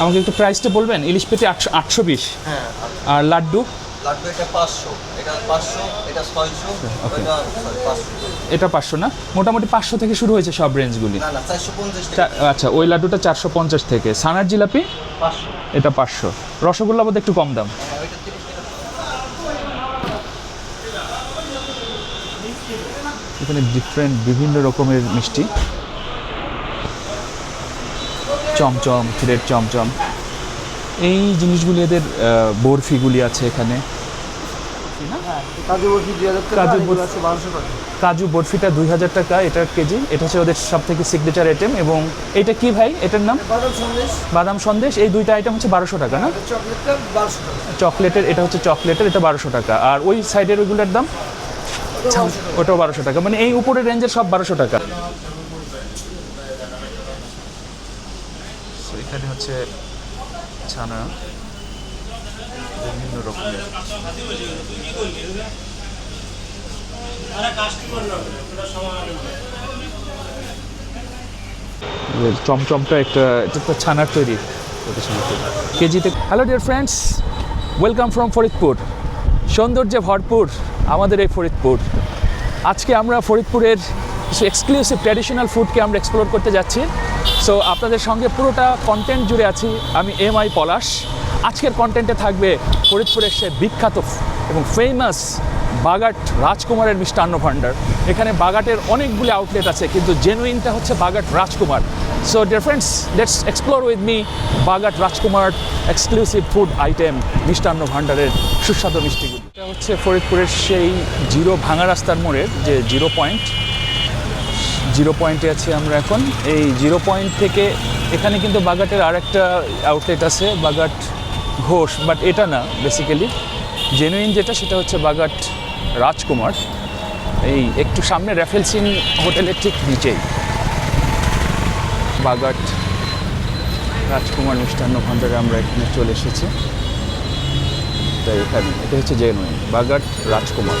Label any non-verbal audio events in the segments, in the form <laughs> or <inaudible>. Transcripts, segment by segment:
আমাকে একটু প্রাইসটা বলবেন? ইলিশ পেটি আটশো আটশো বিশ। হ্যাঁ আর লাড্ডু? এটা পাঁচশো। এটা পাঁচশো এটা ছয়শো পাঁচশো। এটা পাঁচশো না? মোটামুটি পাঁচশো থেকে শুরু হয়েছে সব রেঞ্জগুলি আচ্ছা ওই লাড্ডুটা চারশো পঞ্চাশ থেকে। সানার জিলাপি? এটা পাঁচশো। রসগোল্লা বোধ একটু কম দাম। হ্যাঁ এখানে ডিফারেন্ট বিভিন্ন রকমের মিষ্টি। চমচম ক্ষীরের চমচম। এই জিনিসগুলি এদের বরফিগুলি আছে এখানে। কাজু বরফিটা দুই হাজার টাকা এটা কেজি। এটা হচ্ছে ওদের সব থেকে সিগনেচার আইটেম এবং এটা কি ভাই? এটার নাম? বাদাম সন্দেশ। এই দুইটা আইটেম হচ্ছে বারোশো টাকা না? চকলেটের এটা হচ্ছে চকলেটের এটা বারোশো টাকা। আর ওই সাইডের ওইগুলোর দাম? ওটাও বারোশো টাকা। মানে এই উপরের রেঞ্জের সব বারোশো টাকা এখানে হচ্ছে ছানা, বিভিন্ন রকমের। চমচমটা একটা তো ছানার তৈরি কেজিতে hello dear friends welcome from Faridpur সৌন্দর্যে ভরপুর আমাদের এই ফরিদপুর। আজকে আমরা ফরিদপুরের কিছু এক্সক্লুসিভ ট্র্যাডিশনাল ফুডকে আমরা এক্সপ্লোর করতে যাচ্ছি। সো আপনাদের সঙ্গে পুরোটা কন্টেন্ট জুড়ে আছি আমি এম আই পলাশ। আজকের কন্টেন্টে থাকবে ফরিদপুরের সে বিখ্যাত এবং ফেমাস বাগাট রাজকুমারের মিষ্টান্ন ভাণ্ডার। এখানে বাগাটের অনেকগুলি আউটলেট আছে, কিন্তু জেনুইনটা হচ্ছে Bagat Rajkumar. So dear friends let's explore with me Bagat Rajkumar exclusive food item মিষ্টান্ন ভাণ্ডারের সুস্বাদু মিষ্টিগুলি। এটা হচ্ছে ফরিদপুরের সেই জিরো ভাঙা রাস্তার মোড়ের যে জিরো পয়েন্ট। জিরো পয়েন্টে আছি আমরা এখন। এই জিরো পয়েন্ট থেকে এখানে কিন্তু বাগাটের আরেকটা আউটলেট আছে বাগাট ঘোষ বাট এটা না বেসিক্যালি জেনুইন যেটা, সেটা হচ্ছে বাগাট রাজকুমার। এই একটু সামনে র্যাফেলসিন হোটেলের ঠিক নিচেই। বাগাট রাজকুমার মিষ্টান্ন ভাণ্ডারে আমরা এখানে চলে এসেছি। তাই এখানে, এটা হচ্ছে জেনুইন বাগাট রাজকুমার।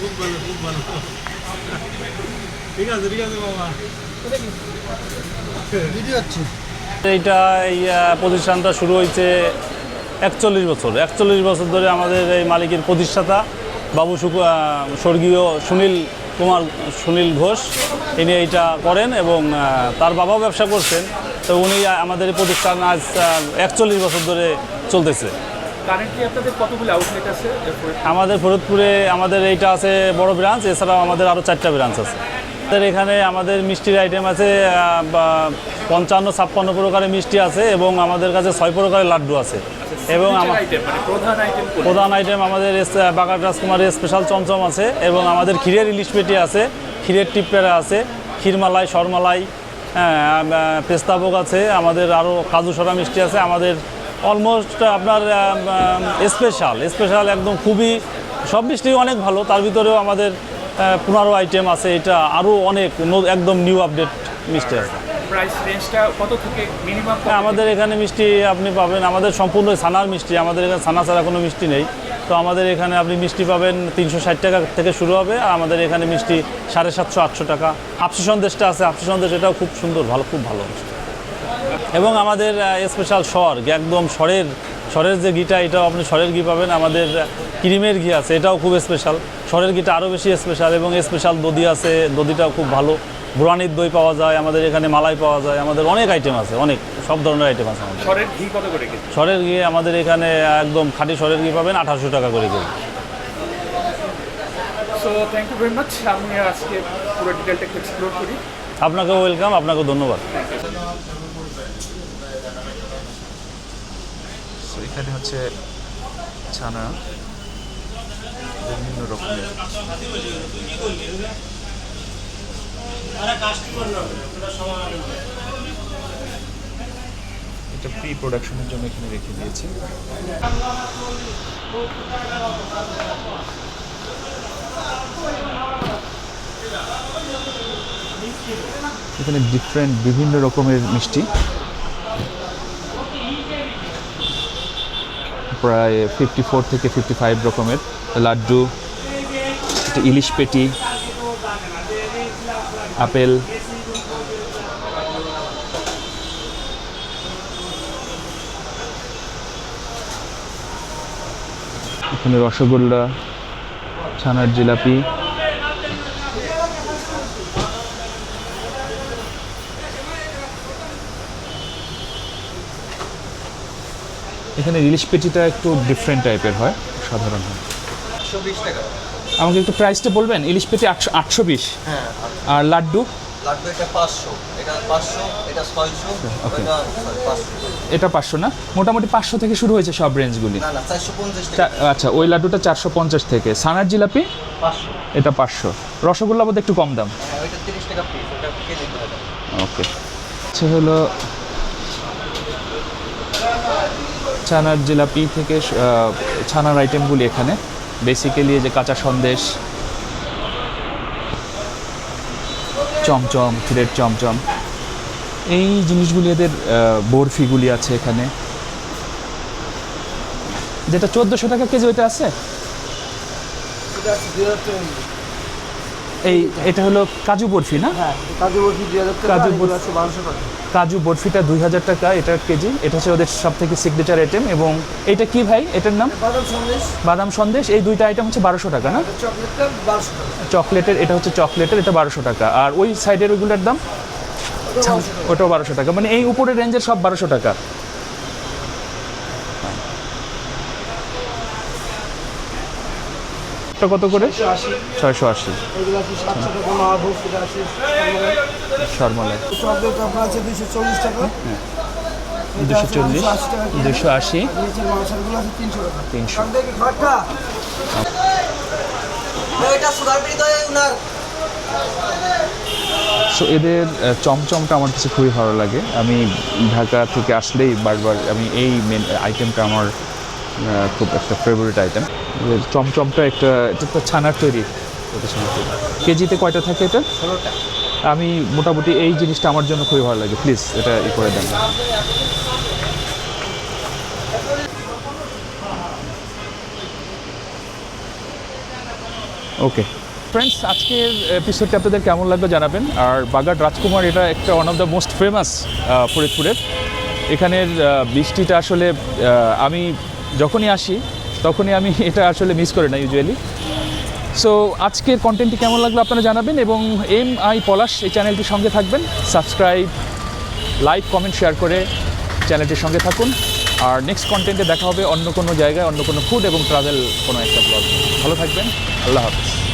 খুব ভালো খুব ভালো। ঠিক আছে ঠিক আছে বাবা এইটা এই প্রতিষ্ঠানটা শুরু হয়েছে একচল্লিশ বছর। একচল্লিশ বছর ধরে আমাদের এই মালিকের প্রতিষ্ঠাতা বাবু সুকু স্বর্গীয় সুনীল কুমার সুনীল ঘোষ ইনি এইটা করেন এবং তার বাবাও ব্যবসা করছেন। তো উনি আমাদের প্রতিষ্ঠান আজ একচল্লিশ বছর ধরে চলতেছে। কারেন্টলি আপনাদের কতগুলো আউটলেট আছে? আমাদের ফরিদপুরে আমাদের এইটা আছে বড় ব্রাঞ্চ এছাড়াও আমাদের আরও চারটা ব্রাঞ্চ আছে। আমাদের এখানে আমাদের মিষ্টির আইটেম আছে পঞ্চান্ন ছাপ্পান্ন প্রকারের মিষ্টি আছে এবং আমাদের কাছে ছয় প্রকারের লাড্ডু আছে। এবং মানে প্রধান আইটেম আমাদের বাগাট রাজকুমারের স্পেশাল চমচম আছে এবং আমাদের ক্ষীরের ইলিশ পেটি আছে ক্ষীরের টিপেরা আছে ক্ষীরমালাই সরমালাই হ্যাঁ পেস্তাভোগ আছে আমাদের আরও কাজু সরা মিষ্টি আছে আমাদের অলমোস্ট আপনার স্পেশাল স্পেশাল একদম খুবই সব মিষ্টি অনেক ভালো তার ভিতরেও আমাদের পনেরো আইটেম আছে এটা আরও অনেক একদম নিউ আপডেট মিষ্টি আছে। হ্যাঁ, আমাদের এখানে মিষ্টি আপনি পাবেন আমাদের সম্পূর্ণ ছানার মিষ্টি আমাদের এখানে ছানা ছাড়া কোনো মিষ্টি নেই। তো আমাদের এখানে আপনি মিষ্টি পাবেন তিনশো ষাট টাকা থেকে শুরু হবে আর আমাদের এখানে মিষ্টি সাড়ে সাতশো আটশো টাকা। আপসি সন্দেশটা আছে আপসি সন্দেশ এটাও খুব সুন্দর ভালো খুব ভালো। এবং আমাদের স্পেশাল স্বর একদম স্বরের স্বরের যে ঘিটা এটাও আপনি স্বরের ঘি পাবেন। আমাদের ক্রিমের ঘি আছে এটাও খুব স্পেশাল স্বরের ঘিটা আরও বেশি স্পেশাল এবং স্পেশাল দধি আছে দধিটাও খুব ভালো। বুড়ানির দই পাওয়া যায় আমাদের এখানে মালাই পাওয়া যায় আমাদের অনেক আইটেম আছে অনেক সব ধরনের আইটেম আছে আমাদের। ঘরের ঘি কত করে কেজি? স্বরের ঘি আমাদের এখানে একদম খাঁটি স্বরের ঘি পাবেন আঠারোশো টাকা করে KG. So thank you very much আমি আজকে পুরো ডিটেলটা এক্সপ্লোর করি। আপনাকে ওয়েলকাম আপনাকে ধন্যবাদ। সো এখানে হচ্ছে ছানা বিভিন্ন রকমের। এটা প্রি প্রোডাকশনের জন্য এখানে রেখে দিয়েছে। এখানে ডিফারেন্ট বিভিন্ন রকমের মিষ্টি। প্রায় ফিফটি ফোর থেকে ফিফটি ফাইভ রকমের লাড্ডু ইলিশ পেটি, আপেল। এখানে রসগোল্লা, ছানার জিলাপি। এখানে ইলিশ পেটিটা একটু ডিফারেন্ট টাইপের হয় সাধারণ হয়। টাকা আমাকে একটু প্রাইসটা বলবেন? ইলিশ পেটি আটশো আটশো বিশ। হ্যাঁ আর লাড্ডু? এটা পাঁচশো। না? মোটামুটি পাঁচশো থেকে শুরু হয়েছে সব রেঞ্জগুলি আচ্ছা ওই লাড্ডুটা চারশো পঞ্চাশ থেকে। সানার জিলাপি? এটা পাঁচশো। রসগোল্লা বোধ একটু কম দাম। হ্যাঁ ওকে। আচ্ছা হলো ছানার জিলাপি থেকে ছানার আইটেমগুলি এখানে। বেসিক্যালি যে কাঁচা সন্দেশ, চমচম, ক্ষীরের চমচম। এই জিনিসগুলি এদের বরফিগুলি আছে এখানে। যেটা চোদ্দোশো টাকা কেজি, ওইটা আছে? এই এটা হলো কাজু বরফি না? কাজু বরফি দুই হাজার কাজু বরফি। টাকা। কাজু বরফিটা দুই হাজার টাকা এটা কেজি। এটা হচ্ছে ওদের সব থেকে সিগনেচার আইটেম এবং এটা কি ভাই? এটার নাম? বাদাম সন্দেশ। এই দুইটা আইটেম হচ্ছে বারোশো টাকা না? চকলেটের এটা হচ্ছে চকলেটের এটা বারোশো টাকা। আর ওই সাইডের ওইগুলোর দাম? ওটাও বারোশো টাকা। মানে এই উপরের রেঞ্জের সব বারোশো টাকা। এটা কত করে? ছয়শো আশি। আছে দুশো চল্লিশ। দুশো আশি। তিনশো। উনার। সো এদের চমচমটা আমার কাছে খুবই ভালো লাগে। আমি ঢাকা থেকে আসলেই বারবার আমি এই মেন আইটেমটা আমার খুব একটা ফেভারিট আইটেম চমচমটা একটা এটা তো ছানার তৈরি। কেজিতে কয়টা থাকে এটা? আমি মোটামুটি এই জিনিসটা আমার জন্য খুবই ভালো লাগে। প্লিজ এটা ই করে দেন। ওকে। ফ্রেন্ডস আজকের এপিসোডটা আপনাদের কেমন লাগবে জানাবেন। আর বাগার রাজকুমার এটা একটা one of the most famous ফরিদপুরের। এখানের বৃষ্টিটা আসলে আহ, আমি যখনই আসি, তখনই আমি <laughs> এটা আসলে মিস করি না ইউজুয়ালি সো আজকের কন্টেন্টটি কেমন লাগল আপনারা জানাবেন এবং এম আই পলাশ এই চ্যানেলটির সঙ্গে থাকবেন। সাবস্ক্রাইব লাইক কমেন্ট শেয়ার করে চ্যানেলটির সঙ্গে থাকুন। আর নেক্সট কন্টেন্টে দেখা হবে অন্য কোনো জায়গায়, অন্য কোনো ফুড এবং ট্রাভেল কোনো একটা ব্লগ ভালো থাকবেন। আল্লাহ হাফিজ।